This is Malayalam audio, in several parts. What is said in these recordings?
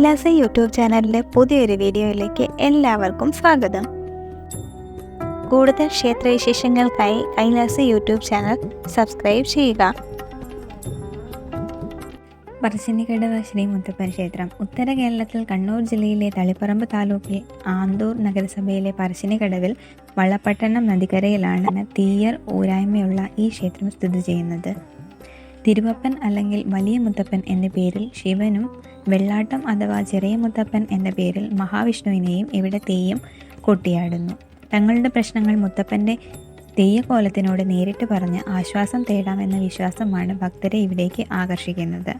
കൈലാസ യൂട്യൂബ് ചാനലിന്റെ പുതിയൊരു വീഡിയോയിലേക്ക് എല്ലാവർക്കും സ്വാഗതം. കൂടുതൽ ക്ഷേത്രവിശേഷങ്ങൾക്കായി കൈലാസ യൂട്യൂബ് ചാനൽ സബ്സ്ക്രൈബ് ചെയ്യുക. പറശ്ശിനിക്കടവ് ശ്രീ മുത്തപ്പൻ ക്ഷേത്രം. ഉത്തര കേരളത്തിൽ കണ്ണൂർ ജില്ലയിലെ തളിപ്പറമ്പ് താലൂക്കിൽ ആന്തൂർ നഗരസഭയിലെ പറശ്ശിനിക്കടവിൽ വള്ളപ്പട്ടണം നദിക്കരയിലാണ് തീയർ ഊരായ്മയുള്ള ഈ ക്ഷേത്രം സ്ഥിതി ചെയ്യുന്നത്. തിരുവപ്പൻ അല്ലെങ്കിൽ വലിയ മുത്തപ്പൻ എന്ന പേരിൽ ശിവനും വെള്ളാട്ടം അഥവാ ചെറിയ മുത്തപ്പൻ എന്ന പേരിൽ മഹാവിഷ്ണുവിനെയും ഇവിടെ തെയ്യം കൊട്ടിയാടുന്നു. തങ്ങളുടെ പ്രശ്നങ്ങൾ മുത്തപ്പന്റെ തെയ്യക്കോലത്തിനോട് നേരിട്ട് പറഞ്ഞ് ആശ്വാസം തേടാമെന്ന വിശ്വാസമാണ് ഭക്തരെ ഇവിടേക്ക് ആകർഷിക്കുന്നത്.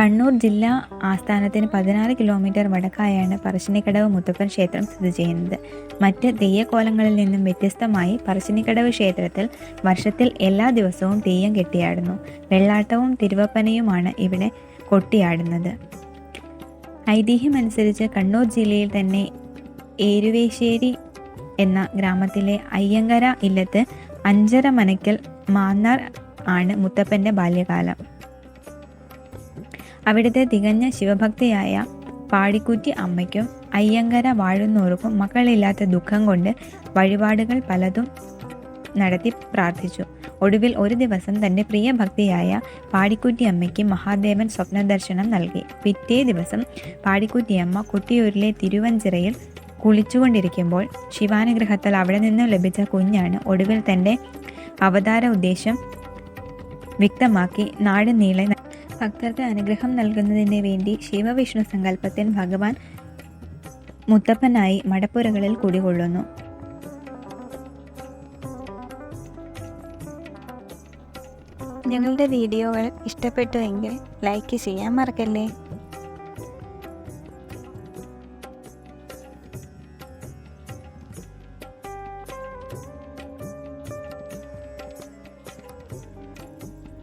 കണ്ണൂർ ജില്ലാ ആസ്ഥാനത്തിന് പതിനാറ് കിലോമീറ്റർ വടക്കായാണ് പറശ്ശിനിക്കടവ് മുത്തപ്പൻ ക്ഷേത്രം സ്ഥിതി ചെയ്യുന്നത്. മറ്റ് തെയ്യക്കോലങ്ങളിൽ നിന്നും വ്യത്യസ്തമായി പറശ്ശിനിക്കടവ് ക്ഷേത്രത്തിൽ വർഷത്തിൽ എല്ലാ ദിവസവും തെയ്യം കെട്ടിയാടുന്നു. വെള്ളാട്ടവും തിരുവപ്പനയുമാണ് ഇവിടെ കൊട്ടിയാടുന്നത്. ഐതിഹ്യമനുസരിച്ച് കണ്ണൂർ ജില്ലയിൽ തന്നെ ഏരുവേശ്ശേരി എന്ന ഗ്രാമത്തിലെ അയ്യങ്കര ഇല്ലത്ത് അഞ്ചര മനക്കൽ മാന്നാർ ആണ് മുത്തപ്പന്റെ ബാല്യകാലം. അവിടുത്തെ തികഞ്ഞ ശിവഭക്തിയായ പാടിക്കുറ്റി അമ്മയ്ക്കും അയ്യങ്കര വാഴുന്നോർക്കും മക്കളില്ലാത്ത ദുഃഖം കൊണ്ട് വഴിപാടുകൾ പലതും നടത്തി പ്രാർത്ഥിച്ചു. ഒടുവിൽ ഒരു ദിവസം തന്റെ പ്രിയ ഭക്തിയായ പാടിക്കുറ്റി അമ്മയ്ക്ക് മഹാദേവൻ സ്വപ്നദർശനം നൽകി. പിറ്റേ ദിവസം പാടിക്കുറ്റിയമ്മ കൊട്ടിയൂരിലെ തിരുവഞ്ചിറയിൽ കുളിച്ചുകൊണ്ടിരിക്കുമ്പോൾ ശിവാനുഗ്രഹത്തിൽ അവിടെ നിന്നും ലഭിച്ച കുഞ്ഞാണ് ഒടുവിൽ തന്റെ അവതാര ഉദ്ദേശം വ്യക്തമാക്കി നാട് നീളെ ഭക്തർക്ക് അനുഗ്രഹം നൽകുന്നതിന് വേണ്ടി ശിവവിഷ്ണു സങ്കല്പത്തിൽ ഭഗവാൻ മുത്തപ്പനായി മടപ്പുരകളിൽ കുടികൊള്ളുന്നു. ഞങ്ങളുടെ വീഡിയോകൾ ഇഷ്ടപ്പെട്ടുവെങ്കിൽ ലൈക്ക് ചെയ്യാൻ മറക്കല്ലേ?